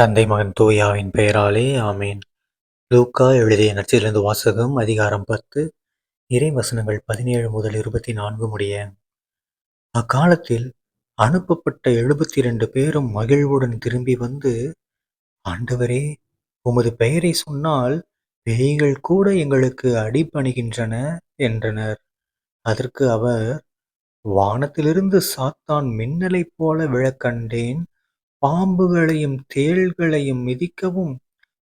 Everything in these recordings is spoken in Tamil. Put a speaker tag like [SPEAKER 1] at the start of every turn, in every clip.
[SPEAKER 1] தந்தை மகன் தூயாவின் பெயராலே ஆமேன். லூக்கா எழுதிய நச்சிலிருந்து வாசகம் அதிகாரம் பத்து இறை வசனங்கள் பதினேழு முதல் இருபத்தி நான்கு முடிய. அக்காலத்தில் அனுப்பப்பட்ட எழுபத்தி இரண்டு பேரும் மகிழ்வுடன் திரும்பி வந்து ஆண்டவரே உமது பெயரை சொன்னால் பேய்கள் கூட எங்களுக்கு அடிபணிகின்றன என்றனர். அதற்கு அவர் வானத்திலிருந்து சாத்தான் மின்னலைப் போல விழக்கண்டேன் பாம்புகளையும் தேள்களையும் மிதிக்கவும்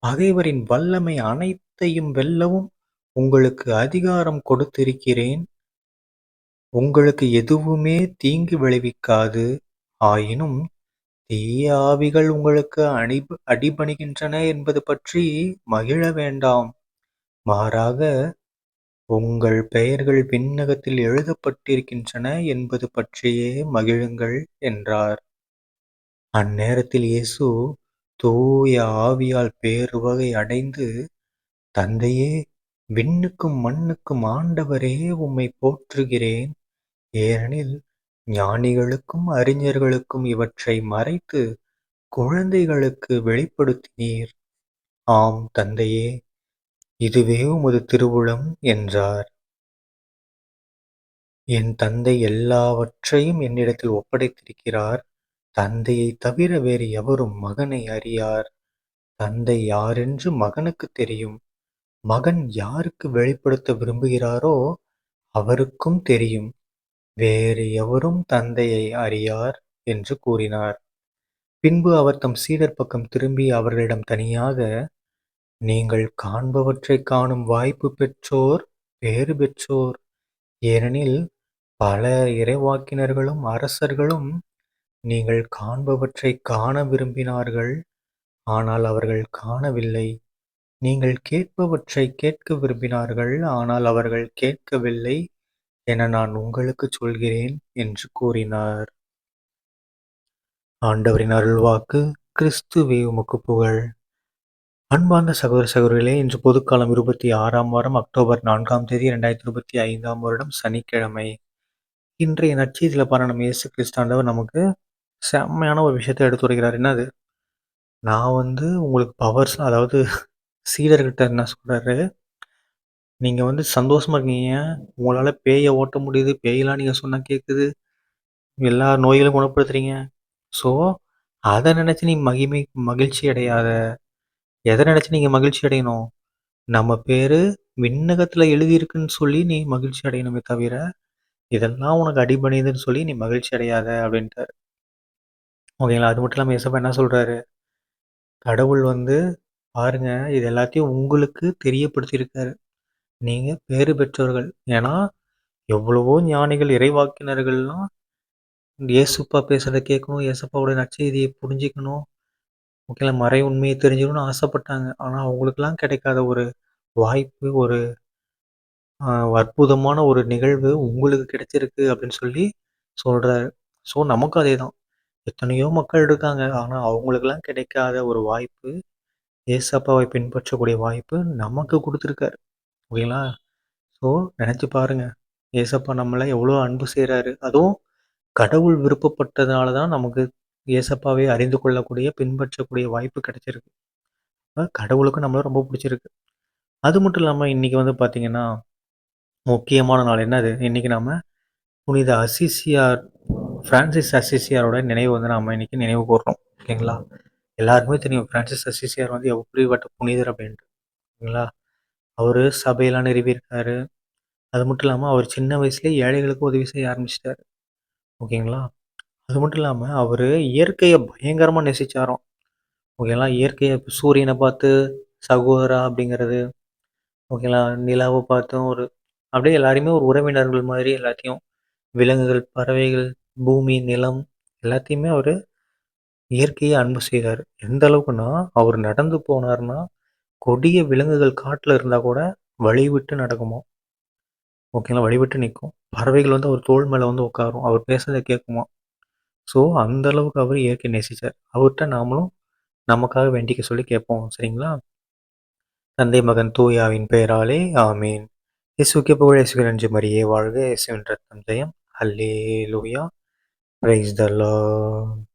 [SPEAKER 1] பகைவரின் வல்லமை அனைத்தையும் வெல்லவும் உங்களுக்கு அதிகாரம் கொடுத்திருக்கிறேன். உங்களுக்கு எதுவுமே தீங்கு விளைவிக்காது. ஆயினும் தீய ஆவிகள் உங்களுக்கு அணி அடிபணிகின்றன என்பது பற்றி மகிழ வேண்டாம். மாறாக உங்கள் பெயர்கள் விண்ணகத்தில் எழுதப்பட்டிருக்கின்றன என்பது பற்றியே மகிழுங்கள் என்றார். அந்நேரத்தில் இயேசு தூய ஆவியால் பேருவகை அடைந்து, தந்தையே, விண்ணுக்கும் மண்ணுக்கும் ஆண்டவரே உம்மை போற்றுகிறேன். ஏனெனில் ஞானிகளுக்கும் அறிஞர்களுக்கும் இவற்றை மறைத்து குழந்தைகளுக்கு வெளிப்படுத்தினீர். ஆம் தந்தையே, இதுவே உமது திருவுளம் என்றார். என் தந்தை எல்லாவற்றையும் என்னிடத்தில் ஒப்படைத்திருக்கிறார். தந்தையைத் தவிர வேறு எவரும் மகனை அறியார். தந்தை யாரென்று மகனுக்குத் தெரியும். மகன் யாருக்கு வெளிப்படுத்த விரும்புகிறாரோ அவருக்கும் தெரியும். வேறு எவரும் தந்தையை அறியார் என்று கூறினார். பின்பு அவர் தம் சீடர் பக்கம் திரும்பி அவர்களிடம் தனியாக, நீங்கள் காண்பவற்றைக் காணும் வாய்ப்பு பெற்றோர் பேறு பெற்றோர். ஏனெனில் பல இறைவாக்கினர்களும் அரசர்களும் நீங்கள் காண்பவற்றைக் காண விரும்பினார்கள் ஆனால் அவர்கள் காணவில்லை. நீங்கள் கேட்பவற்றைக் கேட்க விரும்பினார்கள் ஆனால் அவர்கள் கேட்கவில்லை என நான் உங்களுக்குச் சொல்கிறேன் என்று கூறினார். ஆண்டவரின் அருள்வாக்கு கிறிஸ்துவே உமக்கு புகழ். அன்பார்ந்த சகோதர சகோதரிகளே இன்று பொதுக்காலம் இருபத்தி ஆறாம் வாரம் அக்டோபர் நான்காம் தேதி இரண்டாயிரத்தி இருபத்தி ஐந்தாம் வருடம் சனிக்கிழமை. இன்றைய நச்சீதில பாரணம் இயேசு கிறிஸ்தாண்டவர் நமக்கு செம்மையான ஒரு விஷயத்த எடுத்துரைக்கிறார் என்னது? நான் வந்து உங்களுக்கு பவர்ஸ் அதாவது சீடர்கிட்ட என்ன சொல்கிறாரு நீங்கள் வந்து சந்தோஷமாக இருக்கீங்க. உங்களால் பேயை ஓட்ட முடியுது. பேயெல்லாம் நீங்கள் சொன்னால் கேட்குது எல்லா நோய்களும் குணப்படுத்துறீங்க. ஸோ அதை நினச்சி நீ மகிமை மகிழ்ச்சி அடையாத. எதை நினச்சி நீங்கள் மகிழ்ச்சி அடையணும்? நம்ம பேர் விண்ணகத்தில் எழுதியிருக்குன்னு சொல்லி நீ மகிழ்ச்சி அடையணுமே தவிர இதெல்லாம் உனக்கு அடிபணிதுன்னு சொல்லி நீ மகிழ்ச்சி அடையாத அப்படின்ட்டு ஓகேங்களா? அது மட்டும் இல்லாமல் ஏசப்பா என்ன சொல்கிறாரு கடவுள் வந்து பாருங்க இது எல்லாத்தையும் உங்களுக்கு தெரியப்படுத்தியிருக்காரு. நீங்கள் பேறு பெற்றவர்கள் ஏன்னா எவ்வளவோ ஞானிகள் இறைவாக்கினர்கள்லாம் ஏசுப்பா பேசுகிறத கேட்கணும் ஏசப்பாவோட நச்செய்தியை புரிஞ்சிக்கணும். ஓகேங்களா? மறை உண்மையை தெரிஞ்சுக்கணும்னு ஆசைப்பட்டாங்க. ஆனால் அவங்களுக்கெல்லாம் கிடைக்காத ஒரு வாய்ப்பு ஒரு அற்புதமான ஒரு நிகழ்வு உங்களுக்கு கிடைச்சிருக்கு அப்படின்னு சொல்லி சொல்கிறாரு ஸோ நமக்கும் அதே தான் எத்தனையோ மக்கள் இருக்காங்க. ஆனா, அவங்களுக்கெல்லாம் கிடைக்காத ஒரு வாய்ப்பு, ஏசப்பாவை பின்பற்றக்கூடிய வாய்ப்பு நமக்கு குடுத்துருக்காரு. ஓகேங்களா? ஸோ, நெனச்சு பாருங்க. ஏசப்பா நம்மள எவ்வளோ அன்பு செய்றாரு. அதுவும் கடவுள் விருப்பப்பட்டதுனால தான் நமக்கு ஏசப்பாவை அறிந்து கொள்ளக்கூடிய, பின்பற்றக்கூடிய வாய்ப்பு கிடைச்சிருக்கு. கடவுளுக்கும் நம்மள ரொம்ப புடிச்சிருக்கு. அது மட்டும் இல்லாம இன்னைக்கு வந்து பார்த்தீங்கன்னா, முக்கியமான நாள் என்னது? இன்னைக்கு நாம புனித அசிசியார் ஃப்ரான்சிஸ் அசிசியாரோட நினைவு வந்து நம்ம இன்னைக்கு நினைவு கூறுறோம் ஓகேங்களா? எல்லாருக்குமே தெரியும் ஃப்ரான்சிஸ் அசிசியார் வந்து எப்படிப்பட்ட புனிதர் அப்படின்ட்டு. ஓகேங்களா? அவர் சபையெல்லாம் நிறுவியிருக்காரு. அது மட்டும் இல்லாமல் அவர் சின்ன வயசுலேயே ஏழைகளுக்கு உதவி செய்ய ஆரம்பிச்சிட்டாரு. ஓகேங்களா? அது மட்டும் இல்லாமல் அவர் இயற்கையை பயங்கரமாக நெசிச்சாரோம். ஓகேங்களா? இயற்கையை சூரியனை பார்த்து சகோதரா அப்படிங்கிறது. ஓகேங்களா? நிலாவை பார்த்தும் ஒரு அப்படியே எல்லாரையுமே ஒரு உறவினர்கள் மாதிரி எல்லாத்தையும் விலங்குகள் பறவைகள் பூமி நிலம் எல்லாத்தையுமே அவர் இயற்கையை அன்பு செய்தார். எந்த அளவுக்குன்னா அவர் நடந்து போனார்னா கொடிய விலங்குகள் காட்டில் இருந்தால் கூட வழிவிட்டு நடக்குமோ? ஓகேங்களா வழிவிட்டு நிற்கும் பறவைகள் வந்து அவர் தோல் மேலே வந்து உட்காரும். அவர் பேசுறதை கேட்குமா? ஸோ அந்த அளவுக்கு அவர் இயற்கை நேசித்தார் அவர்கிட்ட நாமளும் நமக்காக வேண்டிக்க சொல்லி கேட்போம். சரிங்களா? தந்தை மகன் தூயாவின் பெயராலே ஆமீன். இசுக்கே புகழ் இசுக்கு மரியே வாழ்க. இசுவின் ரத்தம் ஜெயம். அல்லே லூயா Praise the Lord.